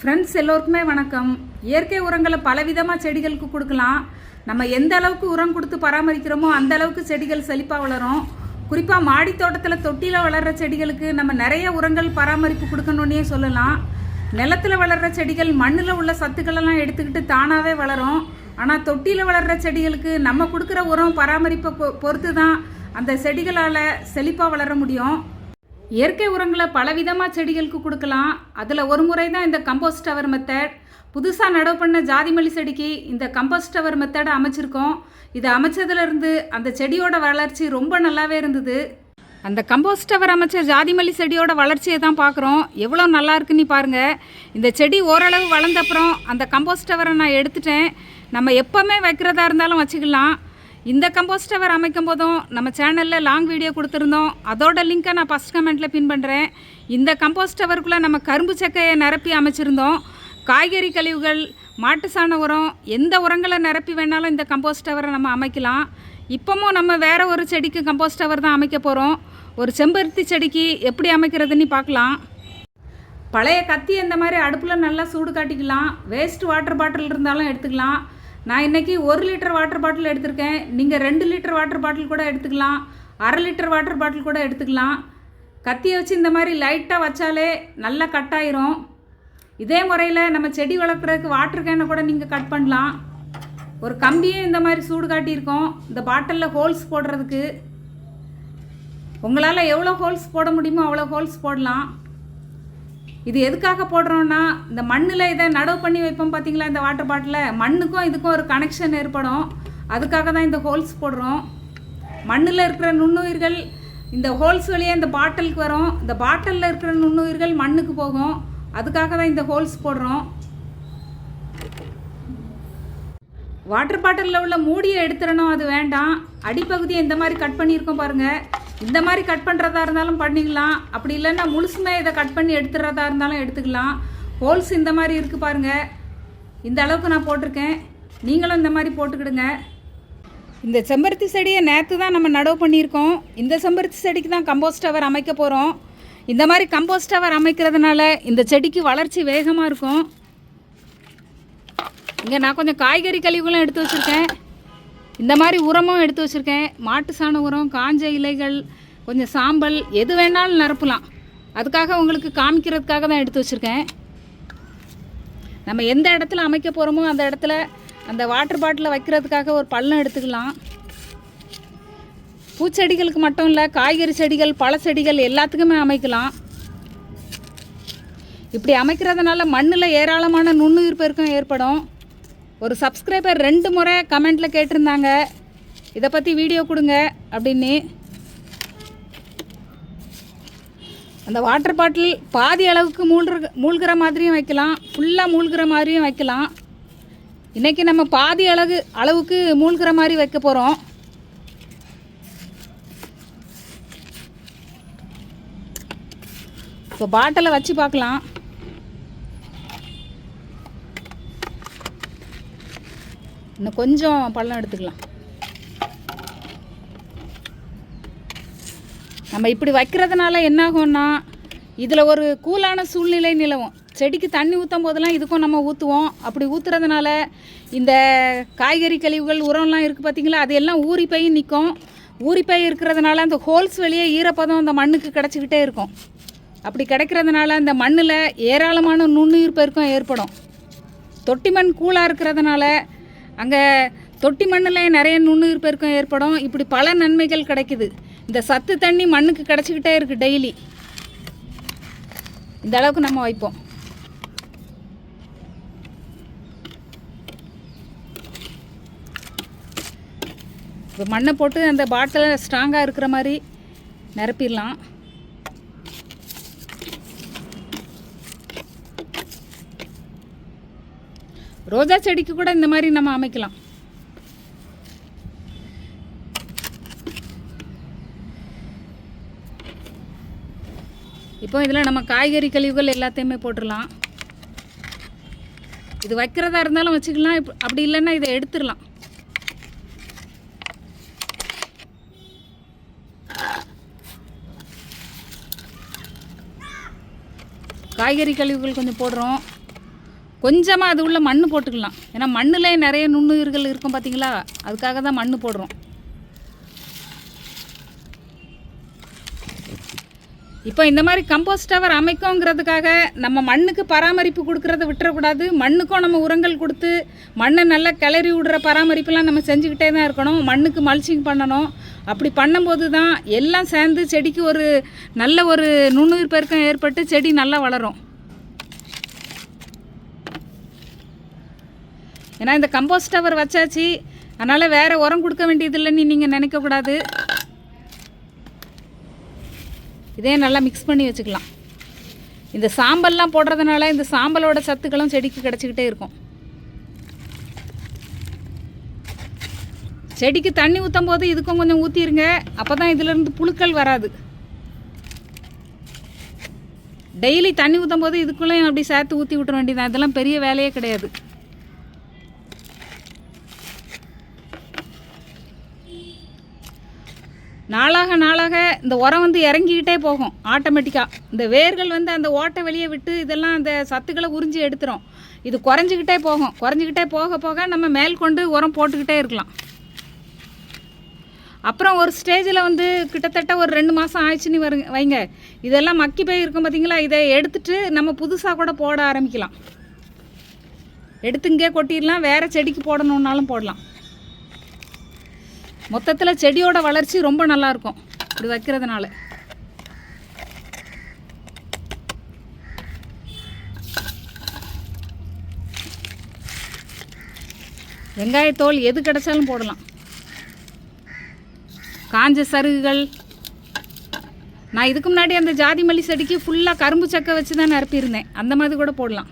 Friends எல்லோருக்குமே வணக்கம். இயற்கை உரங்களை பலவிதமாக செடிகளுக்கு கொடுக்கலாம். நம்ம எந்த அளவுக்கு உரம் கொடுத்து பராமரிக்கிறோமோ அந்த அளவுக்கு செடிகள் செழிப்பாக வளரும். குறிப்பாக மாடி தோட்டத்தில் தொட்டியில் வளர்கிற செடிகளுக்கு நம்ம நிறைய உரங்கள் பராமரிப்பு கொடுக்கணுன்னே சொல்லலாம். நிலத்தில் வளர்கிற செடிகள் மண்ணில் உள்ள சத்துக்களெல்லாம் எடுத்துக்கிட்டு தானாகவே வளரும். ஆனால் தொட்டியில் வளர்கிற செடிகளுக்கு நம்ம கொடுக்குற உரம் பராமரிப்பை பொ பொறுத்து தான் அந்த செடிகளால் செழிப்பாக வளர முடியும். இயற்கை உரங்களை பலவிதமாக செடிகளுக்கு கொடுக்கலாம். அதில் ஒரு முறை தான் இந்த கம்போஸ்ட் அவர் மெத்தட் புதுசாக நடவு பண்ண ஜாதி மல்லி செடிக்கு இந்த கம்போஸ்ட் அவர் மெத்தடை அமைச்சிருக்கோம். இதை அமைச்சதுலேருந்து அந்த செடியோட வளர்ச்சி ரொம்ப நல்லாவே இருந்தது. அந்த கம்போஸ்ட் அவர் அமைச்ச ஜாதிமல்லி செடியோட வளர்ச்சியை தான் பார்க்குறோம். எவ்வளோ நல்லா இருக்குன்னு பாருங்கள் இந்த செடி ஓரளவு வளர்ந்தப்புறம் அந்த கம்போஸ்ட் அவரை நான் எடுத்துட்டேன். நம்ம எப்போவுமே வைக்கிறதா இருந்தாலும் வச்சுக்கலாம். இந்த கம்போஸ்ட் டவர் அமைக்கும் போதும் நம்ம சேனலில் லாங் வீடியோ கொடுத்துருந்தோம். அதோட லிங்க்கை நான் ஃபஸ்ட் கமெண்ட்டில் பின் பண்ணுறேன் இந்த கம்போஸ்ட் டவருக்குள்ளே நம்ம கரும்பு சக்கையை நிரப்பி அமைச்சிருந்தோம். காய்கறி கழிவுகள் மாட்டு சாண உரம் எந்த உரங்களை நிரப்பி வேணாலும் இந்த கம்போஸ்ட் டவரை நம்ம அமைக்கலாம். இப்போமும் நம்ம வேறு ஒரு செடிக்கு கம்போஸ்ட் டவர் தான் அமைக்க போகிறோம் ஒரு செம்பருத்தி செடிக்கு எப்படி அமைக்கிறதுன்னு பார்க்கலாம். பழைய கத்தி இந்த மாதிரி அடுப்பில் நல்லா சூடு காட்டிக்கலாம். வேஸ்ட் வாட்டர் பாட்டில் இருந்தாலும் எடுத்துக்கலாம். நான் இன்றைக்கி ஒரு லிட்டர் வாட்டர் பாட்டில் எடுத்திருக்கேன். நீங்கள் ரெண்டு லிட்டர் வாட்டர் பாட்டில் கூட எடுத்துக்கலாம். அரை லிட்டர் வாட்டர் பாட்டில் கூட எடுத்துக்கலாம். கத்தியை வச்சு இந்த மாதிரி லைட்டாக வச்சாலே நல்லா கட் ஆயிரும். இதே முறையில் நம்ம செடி வளர்க்குறதுக்கு வாட்டர் கேனை கூட நீங்கள் கட் பண்ணலாம். ஒரு கம்பியே இந்த மாதிரி சூடு காட்டியிருக்கோம். இந்த பாட்டிலில் ஹோல்ஸ் போடுறதுக்கு. உங்களால் எவ்வளோ ஹோல்ஸ் போட முடியுமோ அவ்வளோ ஹோல்ஸ் போடலாம். இது எதுக்காக போடுறோன்னா இந்த மண்ணில் இதை நடவு பண்ணி வைப்போம் பார்த்தீங்களா இந்த வாட்டர் பாட்டிலில் மண்ணுக்கும் இதுக்கும் ஒரு கனெக்ஷன் ஏற்படும். அதுக்காக தான் இந்த ஹோல்ஸ் போடுறோம். மண்ணில் இருக்கிற நுண்ணுயிர்கள் இந்த ஹோல்ஸ் வழியே இந்த பாட்டிலுக்கு வரும். இந்த பாட்டிலில் இருக்கிற நுண்ணுயிர்கள் மண்ணுக்கு போகும். அதுக்காக தான் இந்த ஹோல்ஸ் போடுறோம். வாட்டர் பாட்டிலில் உள்ள மூடியை எடுத்துடணும் அது வேண்டாம். அடிப்பகுதியை இந்த மாதிரி கட் பண்ணியிருக்கோம் பாருங்கள் இந்த மாதிரி கட் பண்ணுறதா இருந்தாலும் பண்ணிக்கலாம். அப்படி இல்லைன்னா முழுசுமே இதை கட் பண்ணி எடுத்துடுறதா இருந்தாலும் எடுத்துக்கலாம். ஹோல்ஸ் இந்த மாதிரி இருக்குது பாருங்கள் இந்த அளவுக்கு நான் போட்டிருக்கேன். நீங்களும் இந்த மாதிரி போட்டுக்கிடுங்க. இந்த செம்பருத்தி செடியை நேற்று தான் நம்ம நடவு பண்ணியிருக்கோம். இந்த செம்பருத்தி செடிக்கு தான் கம்போஸ்ட் டவர் அமைக்க போகிறோம் இந்த மாதிரி கம்போஸ்ட் டவர் அமைக்கிறதுனால இந்த செடிக்கு வளர்ச்சி வேகமாக இருக்கும். இங்கே நான் கொஞ்சம் காய்கறி கழிவுகளும் எடுத்து வச்சுருக்கேன். இந்த மாதிரி உரமும் எடுத்து வச்சுருக்கேன். மாட்டு சாண உரம் காஞ்ச இலைகள் கொஞ்சம் சாம்பல் எது வேணாலும் நிரப்பலாம். அதுக்காக உங்களுக்கு காமிக்கிறதுக்காக தான் எடுத்து வச்சுருக்கேன். நம்ம எந்த இடத்துல அமைக்க போகிறோமோ அந்த இடத்துல அந்த வாட்டர் பாட்டிலை வைக்கிறதுக்காக ஒரு பள்ளம் எடுத்துக்கலாம். பூச்செடிகளுக்கு மட்டும் இல்லை காய்கறி செடிகள் பழச்செடிகள் எல்லாத்துக்குமே அமைக்கலாம். இப்படி அமைக்கிறதுனால மண்ணில் ஏராளமான நுண்ணுயிர் பெருக்கம் ஏற்படும். ஒரு சப்ஸ்கிரைபர் ரெண்டு முறை கமெண்ட்டில் கேட்டிருந்தாங்க. இதை பற்றி வீடியோ கொடுங்க அப்படின்னு. அந்த வாட்டர் பாட்டில் பாதி அளவுக்கு மூழ்கிற மூழ்கிற மாதிரியும் வைக்கலாம். ஃபுல்லாக மூழ்கிற மாதிரியும் வைக்கலாம். இன்றைக்கி நம்ம பாதி அளவு அளவுக்கு மூழ்கிற மாதிரி வைக்க போகிறோம் இப்போ பாட்டிலை வச்சு பார்க்கலாம். இன்னும் கொஞ்சம் பள்ளம் எடுத்துக்கலாம். நம்ம இப்படி வைக்கிறதுனால என்ன ஆகும்னா இதில் ஒரு கூலான சூழ்நிலை நிலவும். செடிக்கு தண்ணி ஊற்றும் போதெல்லாம் இதுக்கும் நம்ம ஊற்றுவோம் அப்படி ஊற்றுறதுனால இந்த காய்கறி கழிவுகள் உரம்லாம் இருக்குது பார்த்திங்களா அது எல்லாம் ஊறி போய் நிற்கும் ஊறி போய் இருக்கிறதுனால அந்த ஹோல்ஸ் வெளியே ஈரப்பதம் அந்த மண்ணுக்கு கிடச்சிக்கிட்டே இருக்கும். அப்படி கிடைக்கிறதுனால அந்த மண்ணில் ஏராளமான நுண்ணுயிர் பெருக்கம் ஏற்படும். தொட்டி மண் கூலாக இருக்கிறதுனால அங்கே தொட்டி மண்ணில் நிறைய நுண்ணுயிர் பெருக்கம் ஏற்படும். இப்படி பல நன்மைகள் கிடைக்குது. இந்த சத்து தண்ணி மண்ணுக்கு கிடச்சிக்கிட்டே இருக்குது டெய்லி. இந்த அளவுக்கு நம்ம வைப்போம். இப்போ மண்ணை போட்டு அந்த பாட்டில் ஸ்ட்ராங்காக இருக்கிற மாதிரி நிரப்பிடலாம். ரோஜா செடிக்கு கூட இந்த மாதிரி நம்ம அமைக்கலாம். இப்போ இதில் நம்ம காய்கறி கழிவுகள் எல்லாத்தையுமே போட்டுடலாம். இது வைக்கிறதா இருந்தாலும் வச்சுக்கலாம். இப்போ அப்படி இல்லைன்னா இதை எடுத்துடலாம். காய்கறி கழிவுகள் கொஞ்சம் போடுறோம். கொஞ்சமாக அது உள்ள மண் போட்டுக்கலாம். ஏன்னா மண்ணிலே நிறைய நுண்ணுயிர்கள் இருக்கும் பார்த்தீங்களா அதுக்காக தான் மண் போடுறோம். இப்போ இந்த மாதிரி கம்போஸ்ட் டவர் அமைக்கோங்கிறதுக்காக நம்ம மண்ணுக்கு பராமரிப்பு கொடுக்கறத விட்டுறக்கூடாது. மண்ணுக்கும் நம்ம உரங்கள் கொடுத்து மண்ணை நல்லா கிளறி விடுற பராமரிப்புலாம் நம்ம செஞ்சுக்கிட்டே தான் இருக்கணும். மண்ணுக்கு மல்ச்சிங் பண்ணணும். அப்படி பண்ணும்போது தான் எல்லாம் சேர்ந்து செடிக்கு ஒரு நல்ல ஒரு நுண்ணுயிர் பெருக்கம் ஏற்பட்டு செடி நல்லா வளரும். ஏன்னா இந்த கம்போஸ்ட் டவர் வச்சாச்சு. அதனால் வேறு உரம் கொடுக்க வேண்டியதில்லைன்னு நீங்கள் நினைக்கக்கூடாது இதே நல்லா மிக்ஸ் பண்ணி வச்சுக்கலாம். இந்த சாம்பல்லாம் போடுறதுனால இந்த சாம்பலோட சத்துக்களும் செடிக்கு கிடச்சிக்கிட்டே இருக்கும். செடிக்கு தண்ணி ஊற்றும் போது இதுக்கும் கொஞ்சம் ஊற்றிடுங்க அப்போ தான் இதிலேருந்து புழுக்கள் வராது. டெய்லி தண்ணி ஊற்றும் போது இதுக்குள்ளேயும் அப்படி சேர்த்து ஊற்றி விட்டுற வேண்டியதான் இதெல்லாம் பெரிய வேலையே கிடையாது. நாளாக நாளாக இந்த உரம் வந்து இறங்கிக்கிட்டே போகும் ஆட்டோமேட்டிக்காக இந்த வேர்கள் வந்து அந்த ஓட்டை வெளியே விட்டு இதெல்லாம் அந்த சத்துக்களை உறிஞ்சி எடுத்துரும். இது குறைஞ்சிக்கிட்டே போகும். குறைஞ்சிக்கிட்டே போக போக நம்ம மேல் கொண்டு உரம் போட்டுக்கிட்டே இருக்கலாம். அப்புறம் ஒரு ஸ்டேஜில் வந்து கிட்டத்தட்ட ஒரு ரெண்டு மாதம் ஆயிடுச்சுன்னு வருங்க வைங்க. இதெல்லாம் மக்கி போய் இருக்கும் பார்த்தீங்களா இதை எடுத்துட்டு நம்ம புதுசாக கூட போட ஆரம்பிக்கலாம். எடுத்து இங்கே கொட்டிடலாம் வேறு செடிக்கு போடணுன்னாலும் போடலாம். மொத்தத்தில் செடியோட வளர்ச்சி ரொம்ப நல்லா இருக்கும் இப்படி வைக்கிறதுனால. வெங்காயத்தோல் எது கிடைச்சாலும் போடலாம். காஞ்ச சருகுகள். நான் இதுக்கு முன்னாடி அந்த ஜாதி மல்லி செடிக்கு ஃபுல்லாக கரும்பு சக்கை வச்சு தான் நிரப்பியிருந்தேன் அந்த மாதிரி கூட போடலாம்.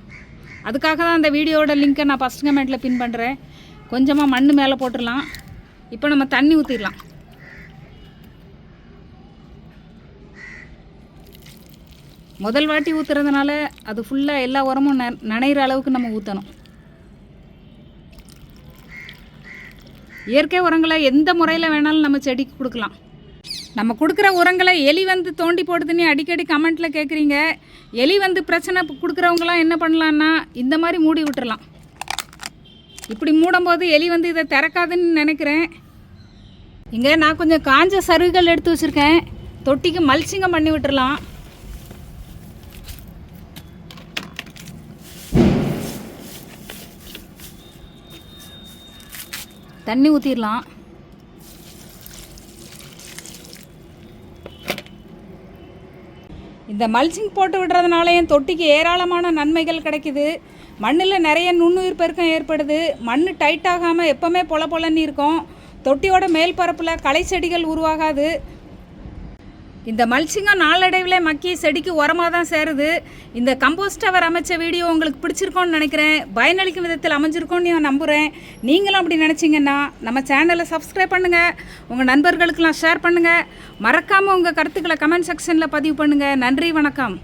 அதுக்காக தான் அந்த வீடியோட லிங்க்கை நான் ஃபஸ்ட் கமெண்ட்டில் பின் பண்ணுறேன் கொஞ்சமாக மண் மேலே போட்டுடலாம். இப்போ நம்ம தண்ணி ஊற்றிடலாம் முதல் வாட்டி ஊற்றுறதுனால அது ஃபுல்லாக எல்லா உரமும் ந நனைகிற அளவுக்கு நம்ம ஊற்றணும் இயற்கை உரங்களை எந்த முறையில் வேணாலும் நம்ம செடிக்கு கொடுக்கலாம். நம்ம கொடுக்குற உரங்களை எலி வந்து தோண்டி போடுதுன்னு அடிக்கடி கமெண்ட்டில் கேட்குறீங்க எலி வந்து பிரச்சனை கொடுக்குறவங்களாம் என்ன பண்ணலான்னா இந்த மாதிரி மூடி விட்டுறலாம். இப்படி மூடும்போது எலி வந்து இதை திறக்காதுன்னு நினைக்கிறேன். இங்கே நான் கொஞ்சம் காஞ்ச சருகுகள் எடுத்து வச்சுருக்கேன். தொட்டிக்கு மல்ச்சிங்கம் பண்ணி விட்டுறலாம். தண்ணி ஊற்றிடலாம் இந்த மல்ச்சிங் போட்டு விடுறதுனால என் தொட்டிக்கு ஏராளமான நன்மைகள் கிடைக்குது. மண்ணில் நிறைய நுண்ணுயிர் பெருக்கம் ஏற்படுது. மண் டைட் ஆகாமல் எப்போவுமே பொல பொலன்னு இருக்கும். தொட்டியோட மேல் பரப்பில் களை செடிகள் உருவாகாது. இந்த மல்ச்சிங்கம் நாளடைவில் மக்கி செடிக்கு உரமாக தான் சேருது. இந்த கம்போஸ்ட் அவர் அமைச்ச வீடியோ உங்களுக்கு பிடிச்சிருக்கோன்னு நினைக்கிறேன். பயனளிக்கும் விதத்தில் அமைஞ்சிருக்கோன்னு நான் நம்புகிறேன் நீங்களும் அப்படி நினச்சிங்கன்னா நம்ம சேனலை சப்ஸ்கிரைப் பண்ணுங்கள் உங்கள் நண்பர்களுக்கெல்லாம் ஷேர் பண்ணுங்கள் மறக்காமல் உங்கள் கருத்துக்களை கமெண்ட் செக்ஷனில் பதிவு பண்ணுங்கள் நன்றி வணக்கம்.